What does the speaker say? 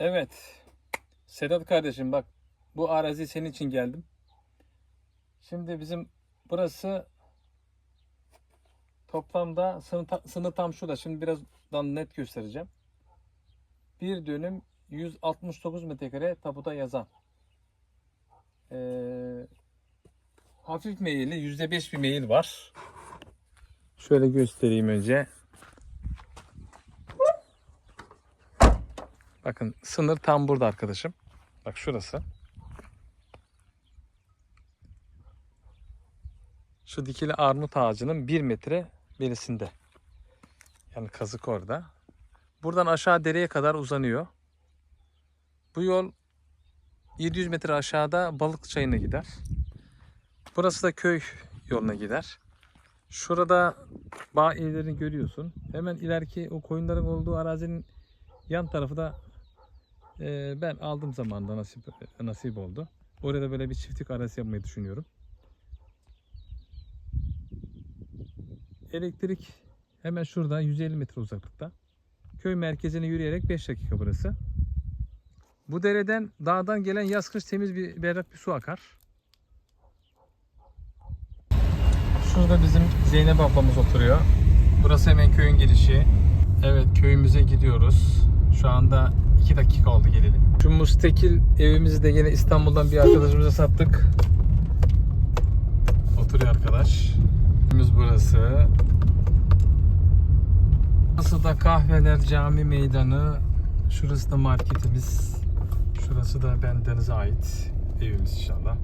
Evet. Sedat kardeşim bak bu arazi senin için geldim. Şimdi bizim burası toplamda sınır, ta- sınır tam şurada. Şimdi birazdan net göstereceğim. Bir dönüm 169 metrekare tapuda yazan. Ee, hafif meyilli %5 bir meyil var. Şöyle göstereyim önce. Bakın sınır tam burada arkadaşım. Bak şurası. Şu dikili armut ağacının 1 metre berisinde. Yani kazık orada. Buradan aşağı dereye kadar uzanıyor. Bu yol 700 metre aşağıda balık çayına gider. Burası da köy yoluna gider. Şurada bağ evlerini görüyorsun. Hemen ileriki o koyunların olduğu arazinin yan tarafı da ee, ben aldığım zaman da nasip nasip oldu. Oraya da böyle bir çiftlik arası yapmayı düşünüyorum. Elektrik hemen şurada 150 metre uzaklıkta. Köy merkezine yürüyerek 5 dakika burası. Bu dereden dağdan gelen yaz kış temiz bir berrak bir su akar. Şurada bizim Zeynep ablamız oturuyor. Burası hemen köyün girişi. Evet köyümüze gidiyoruz. Şu anda 2 dakika oldu gelelim. Şu mustekil evimizi de yine İstanbul'dan bir arkadaşımıza sattık. Oturuyor arkadaş. Evimiz burası. Burası da kahveler, cami meydanı. Şurası da marketimiz. Şurası da bendenize ait evimiz inşallah.